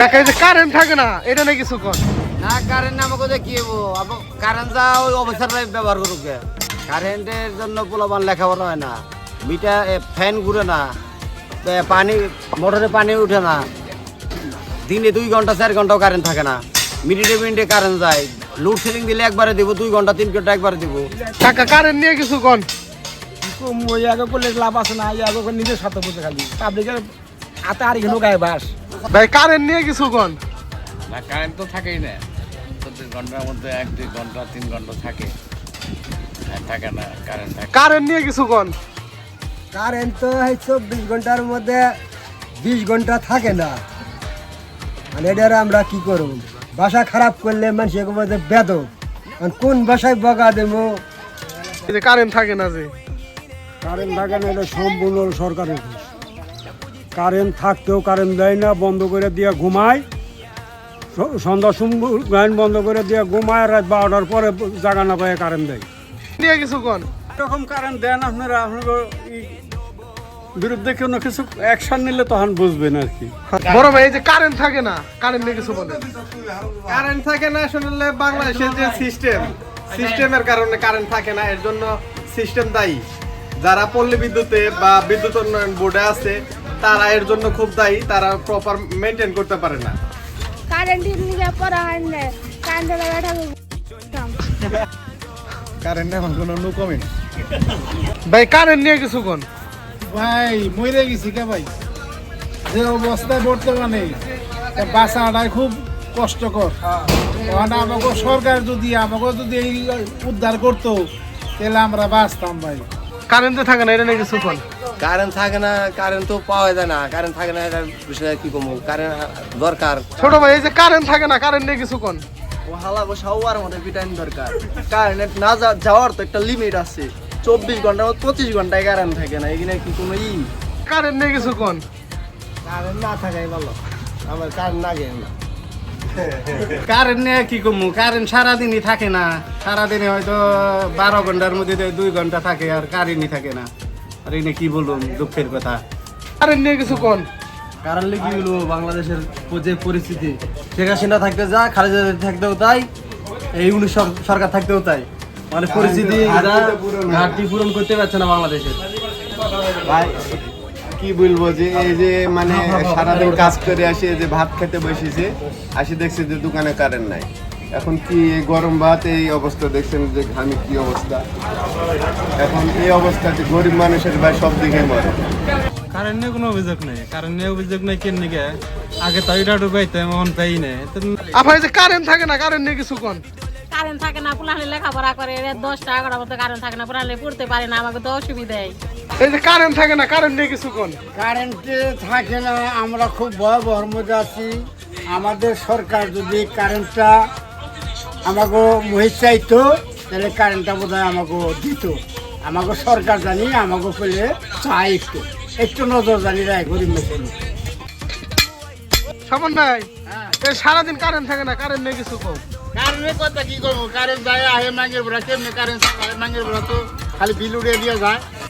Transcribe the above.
যে কারেন্ট থাকে না এটা নাকি কিছু কর। না কারেন্ট আমাকে তো কি হব কারেন্ট যা ওই অফিসাররাই ব্যবহার করুক কারেন্টের জন্য পোলাপান লেখাপড়া হয় না। মিটার ফ্যান ঘুরে না। পানি মোটরে পানি উঠে না। দিনে দুই ঘণ্টা চার ঘন্টাও কারেন্ট থাকে না। মিনিটে মিনিটে কারেন্ট যায়। লোডশেডিং দিলে একবারে দিব দুই ঘণ্টা তিন ঘণ্টা একবারে দিব। টাকা কারেন্ট নিয়ে কিছু কন ওই আগে করলে লাভ আছে না আগে নিজের সাথে বসে খালি। পাবলিকের হাতে আর এখানেও গায়ে বাস। ভাই কারেন্ট নিয়ে কিছু কন? না কারেন্ট তো থাকেই না। চব্বিশ ঘণ্টার মধ্যে এক দুই ঘণ্টা তিন ঘণ্টা থাকে। আর থাকে না কারেন্ট থাকে। কারেন্ট নিয়ে কিছু কন? কারেন্ট তো এই চব্বিশ ঘণ্টার মধ্যে বিশ ঘণ্টা থাকে না। মানে এটার আমরা কি করব? বাসা খারাপ করলে মানুষের মধ্যে বেদক আর কোন বাসায় বগা দেবো? এই যে কারেন্ট থাকে না যে। কারেন্ট থাকে না এটা সম্পূর্ণ সরকারের দোষ। কারেন্ট থাকতেও কারেন্ট দেয় না বন্ধ করে দিয়ে ঘুমায়। সন্ধ্যা গান বন্ধ করে দিয়ে ঘুমায় রাত বারোটার পরে জাগা না পায় কারেন্ট দেয়। নিয়ে কিছু কন? এরকম কারেন্ট দেন আপনারা আপনার বিরুদ্ধে কোনো কিছু অ্যাকশন নিলে তখন বুঝবেন আর কি। বড় ভাই এই যে কারেন্ট থাকে না কারেন্ট নিয়ে কিছু বলেন। কারেন্ট থাকে না আসলে বাংলাদেশের যে সিস্টেম সিস্টেমের কারণে কারেন্ট থাকে না এর জন্য সিস্টেম দায়ী। যারা পল্লী বিদ্যুতে বা বিদ্যুৎ উন্নয়ন বোর্ডে আছে তারা এর জন্য খুব দায়ী তারা প্রপার মেনটেন করতে পারে না। কারেন্টের নিয়ে পড়া হয় না। কারেন্টের ব্যাটা কারেন্ট এখন কোনো নো কমেন্ট ভাই কারেন্ট নিয়ে কিছু কন? ভাই মরে গেছি কে ভাই? যে অবস্থায় বর্তমানে তা বাঁচাটাই খুব কষ্টকর। কারণ আমাকে সরকার যদি আমাকে যদি এই উদ্ধার করতো তাহলে আমরা বাঁচতাম ভাই। কারেন্টে থাকে না এটা নাকি কিছু কন? কারেন্ট থাকে না কারেন্ট তো পাওয়া যায় না। কারেন্ট থাকে না এটা বিষয়ে কি কমু? কারেন্ট দরকার। ছোট ভাই এই যে কারেন্ট থাকে না কারেন্ট নিয়ে কিছু কন। ও হালা গো সাওয়ার মধ্যে ভিটামিন দরকার। কারেন্ট না যাওয়ার তো একটা লিমিট আছে। চব্বিশ ঘণ্টা পঁচিশ ঘন্টায় কারেন্ট থাকে না এখানে কি কোনো ই? কারেন্ট নিয়ে কিছু কন। কারেন্ট না থাকাই ভালো। আমার কারেন্ট লাগে না। কারেন্ট নিয়ে কি করব কারেন্ট সারাদিনই থাকে না। সারাদিনে হয়তো বারো ঘণ্টার মধ্যে দুই ঘণ্টা থাকে আর কারেন্টই থাকে না। আর এনে কি বলব দুঃখের কথা। নিয়ে কিছু কন। কারণ কি হলো বাংলাদেশের যে পরিস্থিতি শেখ হাসিনা থাকতে যা খালেদা জিয়া থাকতেও তাই এই উনিশ সরকার থাকতেও তাই। মানে পরিস্থিতি ঘাটতি পূরণ করতে পারছে না বাংলাদেশের। ভাই কি বলব যে এই যে মানে সারাদিন কাজ করে আসে যে ভাত খেতে বসেছে আসে দেখছে যে দোকানে কারেন্ট নাই। এখন কি এই গরম ভাত এই অবস্থা দেখছেন যে ঘামি কি অবস্থা? এখন এই অবস্থাতে গরিব মানুষের ভাই সব দিকে মরে। কারেন্ট নিয়ে কোনো অভিযোগ নেই। কারেন্ট নিয়ে অভিযোগ নেই কেন নিকে আগে তো এটা ঢুকাইতে মন পাই নেই। আপনার এই যে কারেন্ট থাকে না কারেন্ট নিয়ে কিছু কন? কারেন্ট থাকে না পুলাহলে লেখাপড়া করে। এর দশটা এগারোটার মতো কারেন্ট থাকে না পুলাহলে পড়তে পারে না আমাকে তো অসুবিধাই এই। যে কারেন্ট থাকে না কারেন্ট নিয়ে কিছু কন? কারেন্টে থাকে না আমরা খুব ভয়াবহর মধ্যে আছি। আমাদের সরকার যদি কারেন্টটা আমাকে মহিষ চাইতো তাহলে কারেন্টটা বোধ হয় আমাকে দিত। আমাকে সরকার জানি আমাকে পেলে চাই একটু। একটু নজর জানি রায় গরিব মেশিন সামন এই সারাদিন কারেন্ট থাকে না কারেন্ট নিয়ে কিছু কম কারেন্টের কথা কি করব কারেন্ট যায় আহে মাঙ্গের বেড়া কেমনি কারেন্ট মাঙ্গের বেড়া তো খালি বিল উড়িয়ে দিয়ে যায়।